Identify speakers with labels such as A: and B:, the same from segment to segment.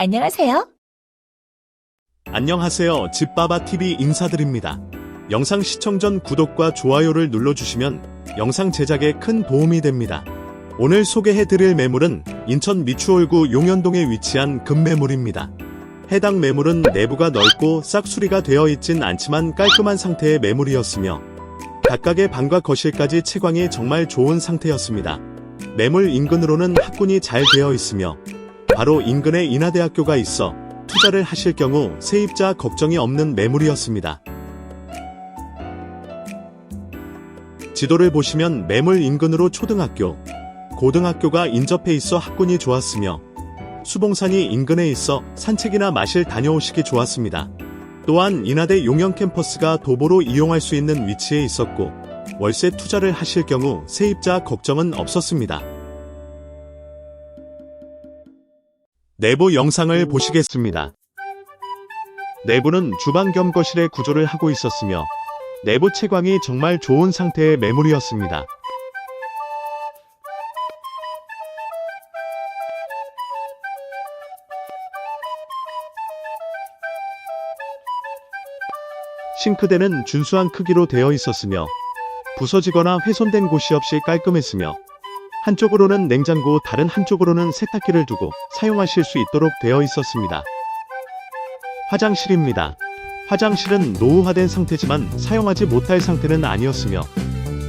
A: 안녕하세요.
B: 안녕하세요. 집바바TV 인사드립니다. 영상 시청 전 구독과 좋아요를 눌러주시면 영상 제작에 큰 도움이 됩니다. 오늘 소개해드릴 매물은 인천 미추홀구 용현동에 위치한 금매물입니다. 해당 매물은 내부가 넓고 싹수리가 되어 있진 않지만 깔끔한 상태의 매물이었으며 각각의 방과 거실까지 채광이 정말 좋은 상태였습니다. 매물 인근으로는 학군이 잘 되어 있으며 바로 인근에 인하대학교가 있어 투자를 하실 경우 세입자 걱정이 없는 매물이었습니다. 지도를 보시면 매물 인근으로 초등학교, 고등학교가 인접해 있어 학군이 좋았으며 수봉산이 인근에 있어 산책이나 마실 다녀오시기 좋았습니다. 또한 인하대 용영 캠퍼스가 도보로 이용할 수 있는 위치에 있었고 월세 투자를 하실 경우 세입자 걱정은 없었습니다. 내부 영상을 보시겠습니다. 내부는 주방 겸 거실의 구조를 하고 있었으며 내부 채광이 정말 좋은 상태의 매물이었습니다. 싱크대는 준수한 크기로 되어 있었으며 부서지거나 훼손된 곳이 없이 깔끔했으며 한쪽으로는 냉장고 다른 한쪽으로는 세탁기를 두고 사용하실 수 있도록 되어 있었습니다. 화장실입니다. 화장실은 노후화된 상태지만 사용하지 못할 상태는 아니었으며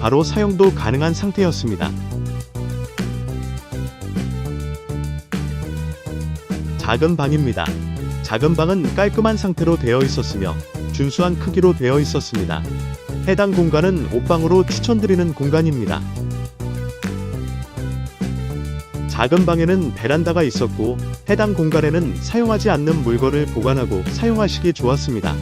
B: 바로 사용도 가능한 상태였습니다. 작은 방입니다. 작은 방은 깔끔한 상태로 되어 있었으며 준수한 크기로 되어 있었습니다. 해당 공간은 옷방으로 추천드리는 공간입니다. 작은 방에는 베란다가 있었고 해당 공간에는 사용하지 않는 물건을 보관하고 사용하시기 좋았습니다.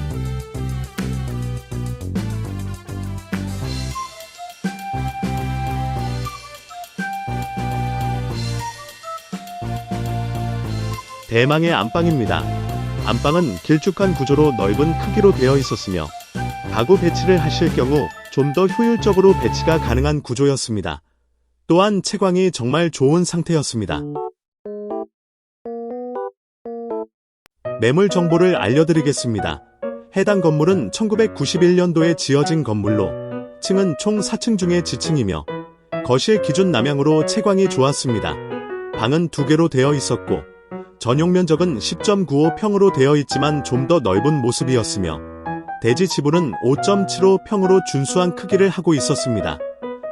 B: 대망의 안방입니다. 안방은 길쭉한 구조로 넓은 크기로 되어 있었으며 가구 배치를 하실 경우 좀 더 효율적으로 배치가 가능한 구조였습니다. 또한 채광이 정말 좋은 상태였습니다. 매물 정보를 알려드리겠습니다. 해당 건물은 1991년도에 지어진 건물로 층은 총 4층 중에 지층이며 거실 기준 남향으로 채광이 좋았습니다. 방은 두 개로 되어 있었고 전용 면적은 10.95평으로 되어 있지만 좀 더 넓은 모습이었으며 대지 지분은 5.75평으로 준수한 크기를 하고 있었습니다.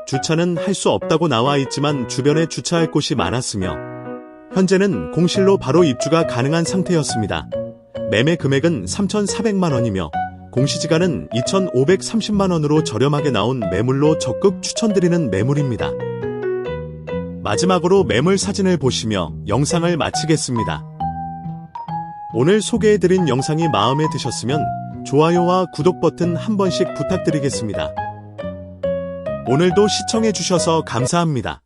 B: 주차는 할 수 없다고 나와 있지만 주변에 주차할 곳이 많았으며 현재는 공실로 바로 입주가 가능한 상태였습니다. 매매 금액은 3,400만 원이며 공시지가는 2,530만 원으로 저렴하게 나온 매물로 적극 추천드리는 매물입니다. 마지막으로 매물 사진을 보시며 영상을 마치겠습니다. 오늘 소개해드린 영상이 마음에 드셨으면 좋아요와 구독 버튼 한 번씩 부탁드리겠습니다. 오늘도 시청해주셔서 감사합니다.